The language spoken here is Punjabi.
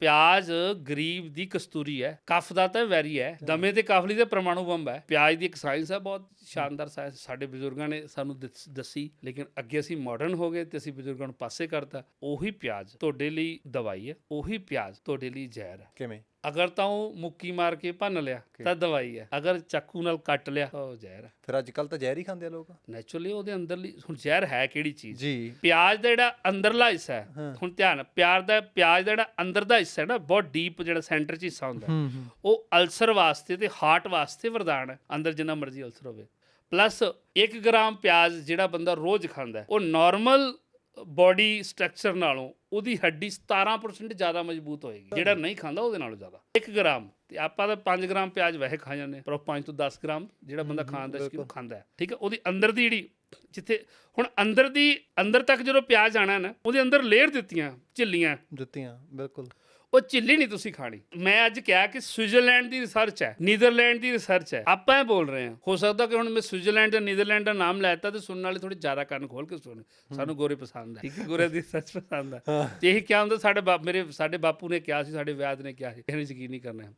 ਪਿਆਜ਼ ਗਰੀਬ ਦੀ ਕਸਤੂਰੀ ਹੈ ਕਫ ਦਾ ਤਾਂ ਵੈਰੀ ਹੈ ਦਮੇ ਤੇ ਕਫ ਲਈ ਤੇ ਪ੍ਰਮਾਣੂ ਬੰਬ ਹੈ। ਪਿਆਜ਼ ਦੀ ਇੱਕ ਸਾਇੰਸ ਹੈ ਬਹੁਤ ਸ਼ਾਨਦਾਰ ਸਾਇੰਸ ਸਾਡੇ ਬਜ਼ੁਰਗਾਂ ਨੇ ਸਾਨੂੰ ਦੱਸੀ ਲੇਕਿਨ ਅੱਗੇ ਅਸੀਂ ਮਾਡਰਨ ਹੋ ਗਏ ਤੇ ਅਸੀਂ ਬਜ਼ੁਰਗਾਂ ਨੂੰ ਪਾਸੇ ਕਰਤਾ। ਉਹੀ ਪਿਆਜ਼ ਤੁਹਾਡੇ ਲਈ ਦਵਾਈ ਹੈ ਉਹੀ ਪਿਆਜ਼ ਤੁਹਾਡੇ ਲਈ ਜ਼ਹਿਰ ਹੈ। ਕਿਵੇਂ? ਅਗਰ ਤਾਂ ਉਹ ਮੁੱਕੀ ਮਾਰ ਕੇ ਭੰਨ ਲਿਆ ਤਾਂ ਦਵਾਈ ਹੈ। ਅਗਰ ਚਾਕੂ ਨਾਲ ਕੱਟ ਲਿਆ ਤਾਂ ਉਹ ਜ਼ਹਿਰ ਹੈ। ਫਿਰ ਅੱਜ ਕੱਲ ਤਾਂ ਜ਼ਹਿਰ ਹੀ ਖਾਂਦੇ ਆ ਲੋਕ। ਨੈਚੁਰਲੀ ਉਹਦੇ ਅੰਦਰਲੀ ਹੁਣ ਜ਼ਹਿਰ ਹੈ ਕਿਹੜੀ ਚੀਜ਼? ਜੀ। ਪਿਆਜ਼ ਦਾ ਜਿਹੜਾ ਅੰਦਰਲਾ ਹਿੱਸਾ ਹੈ। ਹੁਣ ਧਿਆਨ ਪਿਆਜ਼ ਦਾ ਪਿਆਜ਼ ਦਾ ਜਿਹੜਾ ਅੰਦਰ ਦਾ ਹਿੱਸਾ ਹੈ ਨਾ ਬਹੁਤ ਡੀਪ ਜਿਹੜਾ ਸੈਂਟਰ 'ਚ ਹਿੱਸਾ ਹੁੰਦਾ ਉਹ ਅਲਸਰ ਵਾਸਤੇ ਤੇ ਹਾਰਟ ਵਾਸਤੇ ਵਰਦਾਨ ਹੈ ਅੰਦਰ ਜਿੰਨਾ ਮਰਜ਼ੀ ਅਲਸਰ ਹੋਵੇ। ਪਲੱਸ 1 ਗ੍ਰਾਮ ਪਿਆਜ਼ ਜਿਹੜਾ ਬੰਦਾ ਰੋਜ਼ ਖਾਂਦਾ ਉਹ ਨਾਰਮਲ ਬਾਡੀ ਸਟਰਕਚਰ ਨਾਲੋਂ ਉਹਦੀ ਹੱਡੀ 17% ਜ਼ਿਆਦਾ ਮਜ਼ਬੂਤ ਹੋਏਗੀ। ਜਿਹੜਾ ਨਹੀਂ ਖਾਂਦਾ ਉਹਦੇ ਨਾਲੋਂ ਜ਼ਿਆਦਾ। 1 ਗ੍ਰਾਮ ਤੇ ਆਪਾਂ ਤਾਂ 5 ਗ੍ਰਾਮ ਪਿਆਜ਼ ਵੈਸੇ ਖਾ ਜਾਂਦੇ ਹਾਂ, ਪਰ ਉਹ 5 ਤੋਂ 10 ਗ੍ਰਾਮ ਜਿਹੜਾ ਬੰਦਾ ਖਾਣ ਦਾ ਸ਼ੌਕੀਨ ਉਹ ਖਾਂਦਾ ਹੈ। ਠੀਕ ਹੈ ਉਹਦੀ ਅੰਦਰ ਦੀ ਜਿਹੜੀ ਜਿੱਥੇ ਹੁਣ ਅੰਦਰ ਦੀ ਅੰਦਰ ਤੱਕ ਜਦੋਂ ਪਿਆਜ਼ ਆਣਾ ਨਾ ਉਹਦੇ ਅੰਦਰ ਲੇਅਰ ਦਿੱਤੀਆਂ ਝਿੱਲੀਆਂ। ਜੁੱਤੀਆਂ ਬਿਲਕੁਲ। ਉਹ ਝਿੱਲੀ ਨਹੀਂ ਤੁਸੀਂ ਖਾਣੀ। ਮੈਂ ਅੱਜ ਕਿਹਾ ਕਿ ਸਵਿਟਜ਼ਰਲੈਂਡ ਦੀ ਰਿਸਰਚ ਹੈ ਨੀਦਰਲੈਂਡ ਦੀ ਰਿਸਰਚ ਹੈ। ਆਪਾਂ ਇਹ ਬੋਲ ਰਹੇ ਹਾਂ। ਹੋ ਸਕਦਾ ਕਿ ਹੁਣ ਮੈਂ ਸਵਿਟਜ਼ਰਲੈਂਡ ਜਾਂ ਨੀਦਰਲੈਂਡ ਦਾ ਨਾਮ ਲੈਤਾ ਤੇ ਸੁਣਨ ਵਾਲੇ ਥੋੜੇ ਜ਼ਿਆਦਾ ਕੰਨ ਖੋਲ ਕੇ ਸੁਣ। ਸਾਨੂੰ ਗੋਰੇ ਪਸੰਦ ਹੈ। ਠੀਕ ਹੈ ਗੋਰੇ ਦੀ ਰਿਸਰਚ ਪਸੰਦ ਹੈ। ਤੇ ਇਹੀ ਕਿਹਾ ਹੁੰਦਾ ਸਾਡੇ ਬਾਪ ਮੇਰੇ ਸਾਡੇ ਬਾਪੂ ਨੇ ਕਿਹਾ ਸੀ ਸਾਡੇ ਵਿਆਦ ਨੇ ਕਿਹਾ ਸੀ। ਇਹਨੇ ਯਕੀਨ ਨਹੀਂ ਕਰਨਾ।